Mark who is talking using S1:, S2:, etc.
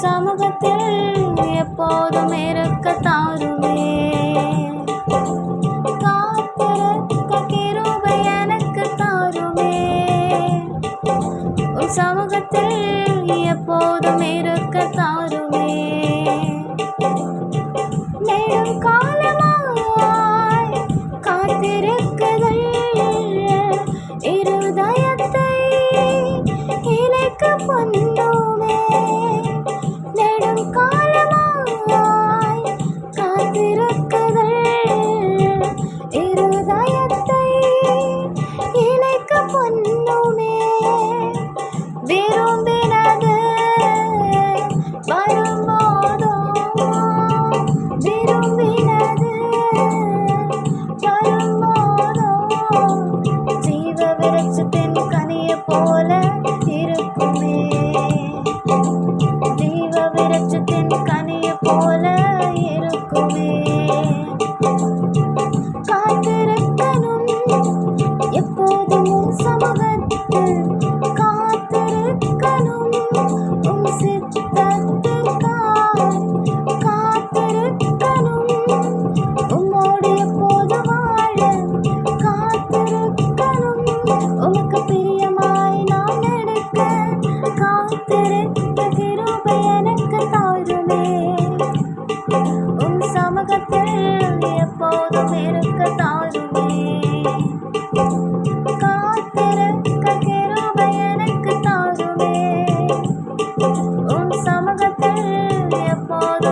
S1: சமூகத்தில் எப்போதும் இருக்க தாருமே காத்திருக்க கிருபை எனக்கு தாருமே. உன் சமூகத்தில் எப்போதும் இருக்க தாருமே நெடும் காலமாய் காத்திருக்குதல் இருதயத்தை இணைக்க பண்ணுமே தாருமே. உன் சமூகத்தில் எப்போதும் இருக்க தாருமே. எனக்கு